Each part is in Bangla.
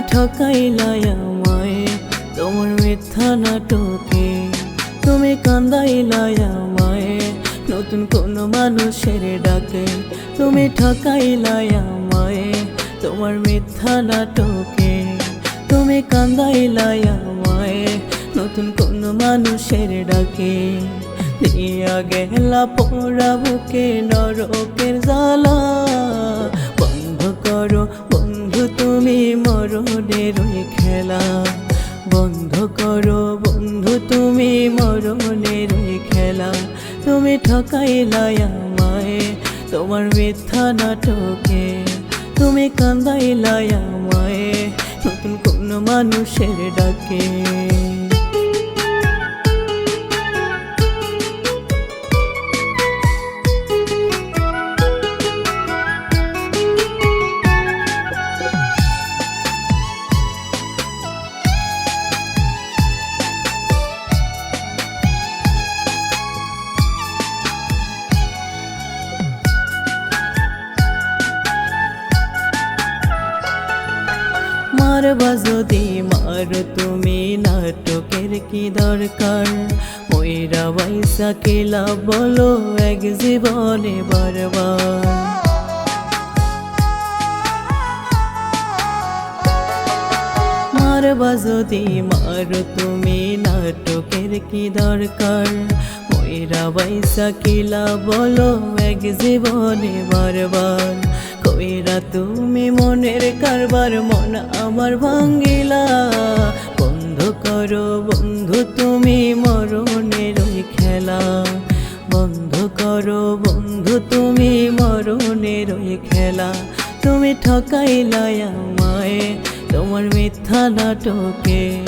কান্দাইলাই আমায়, তোমার মিথ্যা নাটকে। তুমি কান্দাইলাই আমায়, নতুন কোনো মানুষের ডাকে। তুমি ঠকাইলাই আমায়, তোমার মিথ্যা নাটকে। তুমি কান্দাইলাই আমায়, নতুন কোনো মানুষের ডাকে। দিয়া গেলা পোড়া বুকে নরকের ঠকাইলাই আমায় তোমার মিথ্যা নাটকে। তুমি কান্দাইলাই আমায় নতুন কোনো মানুষের ডাকে। মারবা যদি মারো তুমি নাটকের কি দরকার? ময়রা বাইসা কেলা বলো, এক জীবনে বারবার। মারবা মারো তুমি নাটকের কি দরকার? ময়রা বাইসা কিলা বলো, এক জীবনে বারবার। কইরা তুমি মনের কারবার, মন আমার ভাঙ্গিলা। বন্ধ করো, বন্ধু তুমি মরণের খেলা। বন্ধ করো, বন্ধু তুমি মরণের খেলা। তুমি ঠকাইলাই আমায় তোমার মিথ্যা নাটকে।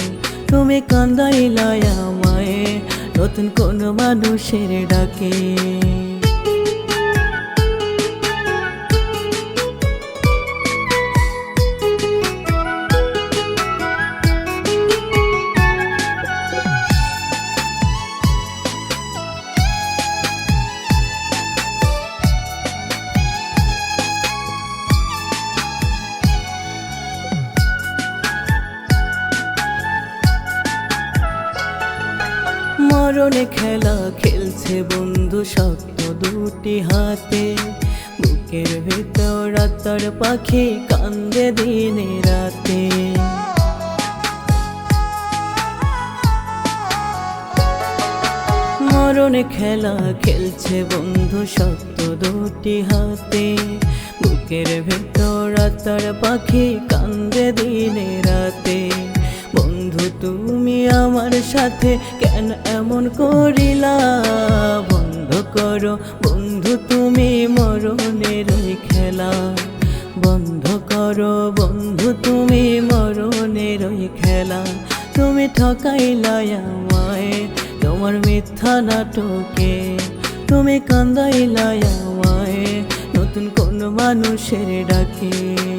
তুমি কান্দাইলাই আমায় নতুন কোন মানুষের ডাকে। মরণে খেলা খেলছে বন্ধু শক্ত দুটি হাতে। বুকের ভেতর রাতার পাখি কান্দে দিনে রাতে। মরণে খেলা খেলছে বন্ধু শক্ত দুটি হাতে। বুকের ভেতর রাতার পাখি কান্দে দিনে রাতে। সাথে কেন এমন করিলা? বন্ধ করো, বন্ধু তুমি মরণের খেলা বন্ধ করো, বন্ধু তুমি মরণের খেলা তুমি ঠকাইলাই আমায় তোমার মিথ্যা নাটকে। তুমি কান্দাইলাই আমায় নতুন কোন মানুষের ডাকে।